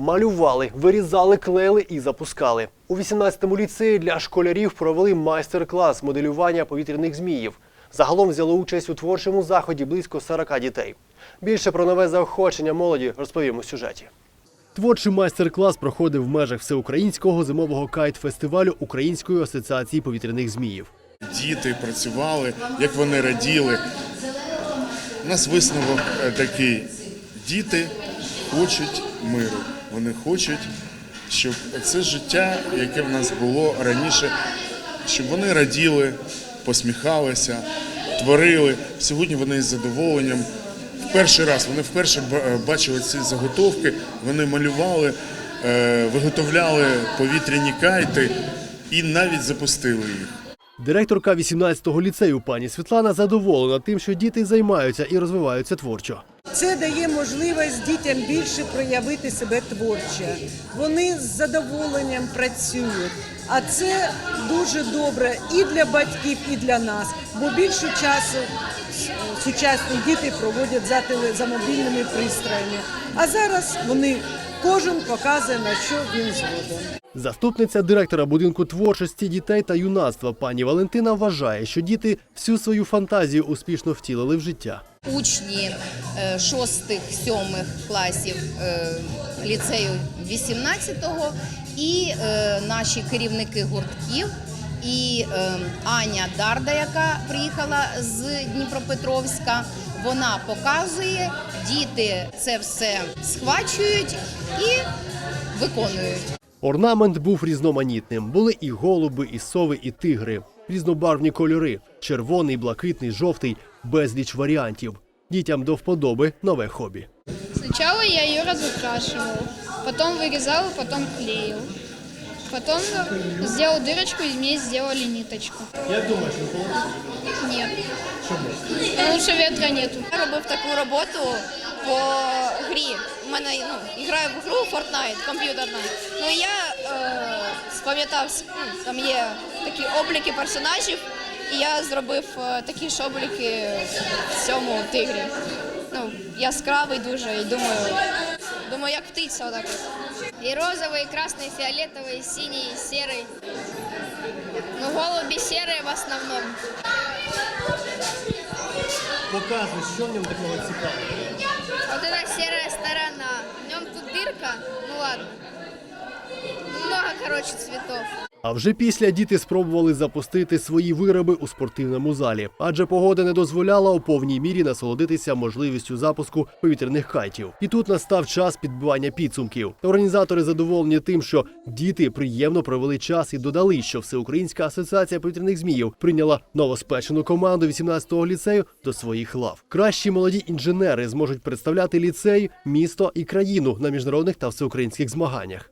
Малювали, вирізали, клеїли і запускали. У 18-му ліцеї для школярів провели майстер-клас моделювання повітряних зміїв. Загалом взяло участь у творчому заході близько 40 дітей. Більше про нове заохочення молоді розповім у сюжеті. Творчий майстер-клас проходив в межах всеукраїнського зимового кайт-фестивалю Української асоціації повітряних зміїв. Діти працювали, як вони раділи. У нас висновок е, такий: діти хочуть миру. Вони хочуть, щоб це життя, яке в нас було раніше, щоб вони раділи, посміхалися, творили. Сьогодні вони із задоволенням. В перший раз вони вперше е, бачили ці заготовки, вони малювали, е, виготовляли повітряні кайти і навіть запустили їх. Директорка 18-го ліцею пані Світлана задоволена тим, що діти займаються і розвиваються творчо. Це дає можливість дітям більше проявити себе творчо. Вони з задоволенням працюють. А це дуже добре і для батьків, і для нас, бо більше часу сучасні діти проводять за, теле, за мобільними пристроями. А зараз вони кожен показує на що він згоден. Заступниця директора будинку творчості дітей та юнацтва пані Валентина вважає, що діти всю свою фантазію успішно втілили в життя. учні е, шостих, сьомих класів е, ліцею 18-го і е, наші керівники гуртків. І Аня Дарда, яка приїхала з Дніпропетровська, вона показує, діти це все схвачують і виконують. Орнамент був різноманітним. Були і голуби, і сови, і тигри, різнобарвні кольори: червоний, блакитний, жовтий, безліч варіантів. Дітям до вподоби нове хобі. Сначала я ее разукрашивал, потом вырезал, потом клеил. Потом сделал дырочку, из нее сделали ниточку. Я думаю, що Нет. Потому что ветра нету. Я робив таку роботу по грі. У мене ну, граю в гру Fortnite, комп'ютерна. Ну і я е, спам'ятав, ну, там є такі обліки персонажів, і я зробив е, такі ж обліки в цьому тигрі. Ну, яскравий дуже, і думаю, думаю, як птиця отак. от. И розовый, и красный, и фиолетовый, и синий, и серый. Ну, голуби серые в основном. Показуй, що в ньому такого цікавого. Вот эта серая сторона. В нем тут дырка. Ну ладно. Короче, цветов. А вже після діти спробували запустити свої вироби у спортивному залі, адже погода не дозволяла у повній мірі насолодитися можливістю запуску повітряних кайтів. І тут настав час підбивання підсумків. Організатори задоволені тим, що діти приємно провели час і додали, що Всеукраїнська асоціація повітряних зміїв прийняла новоспечену команду 18-го ліцею до своїх лав. Кращі молоді інженери зможуть представляти ліцей, місто і країну на міжнародних та всеукраїнських змаганнях.